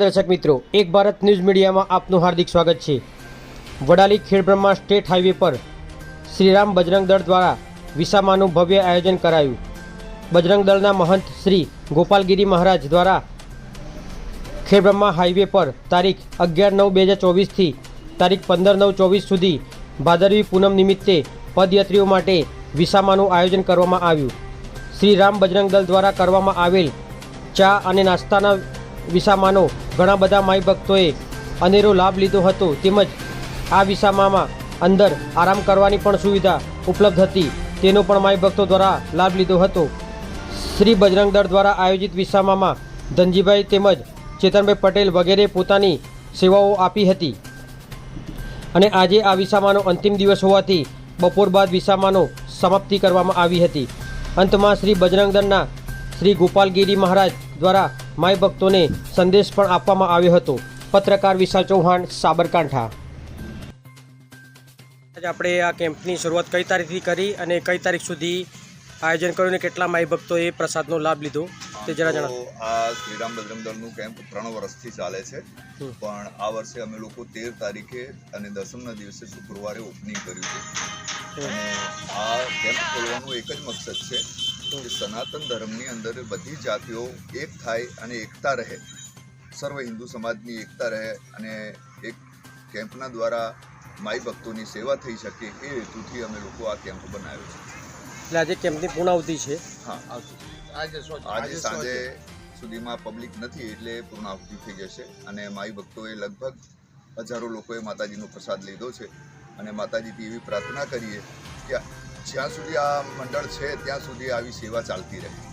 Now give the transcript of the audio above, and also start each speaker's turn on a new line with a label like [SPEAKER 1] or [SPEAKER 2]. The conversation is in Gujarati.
[SPEAKER 1] દર્શક મિત્રો, એક ભારત ન્યૂઝ મીડિયામાં આપનું હાર્દિક સ્વાગત છે. વડાલી ખેડબ્રહ્મા સ્ટેટ હાઈવે પર શ્રીરામ બજરંગ દળ દ્વારા વિસામાનું ભવ્ય આયોજન કરાયું. બજરંગ દળના મહંત શ્રી ગોપાલગીરી મહારાજ દ્વારા ખેડબ્રહ્મા હાઈવે પર તારીખ અગિયાર નવ બે હજાર ચોવીસથી તારીખ પંદર નવ ચોવીસ સુધી ભાદરવી પૂનમ નિમિત્તે પદયાત્રીઓ માટે વિસામાનું આયોજન કરવામાં આવ્યું. શ્રી રામ બજરંગ દળ દ્વારા કરવામાં આવેલ ચા અને નાસ્તાના વિસામાનો ઘણા બધા માઈ ભક્તોએ અનેરો લાભ લીધો હતો. તેમજ આ વિસામામાં અંદર આરામ કરવાની પણ સુવિધા ઉપલબ્ધ હતી. તેનો પણ માઈ ભક્તો દ્વારા લાભ લીધો હતો. શ્રી બજરંગ દળ દ્વારા આયોજિત વિસામામાં ધનજીભાઈ તેમજ ચેતનભાઈ પટેલ વગેરે પોતાની સેવાઓ આપી હતી. અને આજે આ વિસામાનો અંતિમ દિવસ હોવાથી બપોર બાદ વિસામાનો સમાપ્તિ કરવામાં આવી હતી. અંતમાં શ્રી બજરંગ દળના શ્રી ગોપાલગીરી મહારાજ દ્વારા માય ભક્તોને સંદેશ પણ આપવામાં આવ્યો હતો. પત્રકાર વિશાલ ચૌહાણ સાબરકાંઠા. આજે આપણે આ કેમ્પની શરૂઆત કઈ તારીખથી કરી અને કઈ તારીખ સુધી આયોજન કર્યું અને કેટલા માય ભક્તોએ પ્રસાદનો લાભ લીધો તે જરા જણાવો.
[SPEAKER 2] આ શ્રીરામ બજરંગ દળનું કેમ્પ ત્રણ વર્ષથી ચાલે છે. પણ આ વર્ષે અમે લોકો તેર તારીખે અને દસમના દિવસે શુક્રવારે ઓપનિંગ કર્યું છે. અને આ કેમ્પ ખોલવાનું એક જ મકસદ છે. કે સનાતન ધર્મની અંદર બધી જાતિઓ એક થાય અને એકતા રહે. સર્વ હિન્દુ સમાજની એકતા રહે અને એક કેમ્પના દ્વારા માઈ ભક્તોની સેવા થઈ શકે એ હેતુથી અમે લોકો આ કેમ્પ બનાવ્યો છે.
[SPEAKER 1] એટલે આજે કેમ્પની પૂર્ણાવતિ છે?
[SPEAKER 2] હા. આજે સાંજે સુધીમાં પબ્લિક નથી એટલે પૂર્ણાવતિ થઈ જશે અને માઈ ભક્તોએ લગભગ હજારો લોકોએ માતાજીનો પ્રસાદ લીધો છે. અને માતાજીથી એવી પ્રાર્થના કરીએ કે જ્યાં સુધી આ મંડળ છે ત્યાં સુધી આવી સેવા ચાલતી રહે.